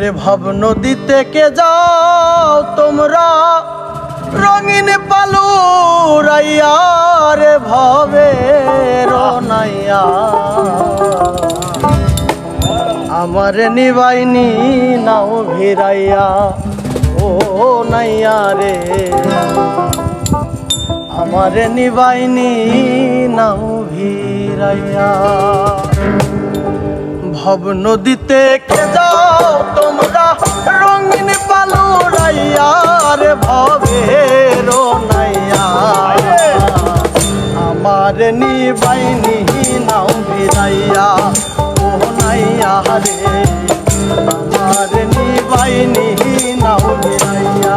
ওরে ভাব নদীতে কে যাও তোমরা? রঙিন পালু রাইয়া রে ভবে রনাইয়া। আমার নিবাইনি নাও ভিরাইয়া ও নাইয়া রে। আমার নিবাইনি নাও ভিরাইয়া ভব নদীতে কে যাও তোমরা রঙিন পালু রাইয়ার ভবের ভবে নাইয়া। আমার নিবাইনি নাও বিরাইয়া ও নাইয়া রে, আমার নিবাইনি নাও ভিরাইয়া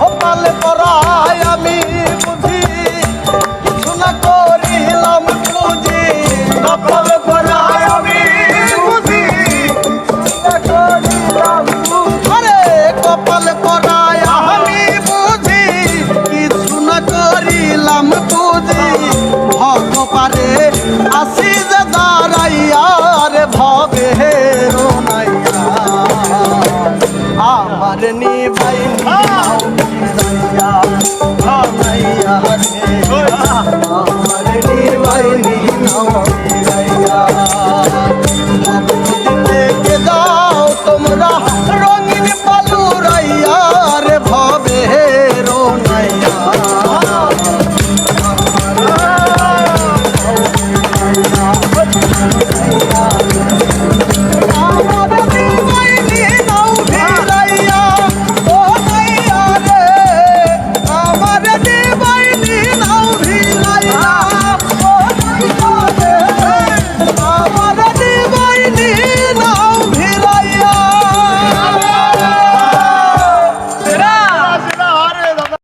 কপালে পরা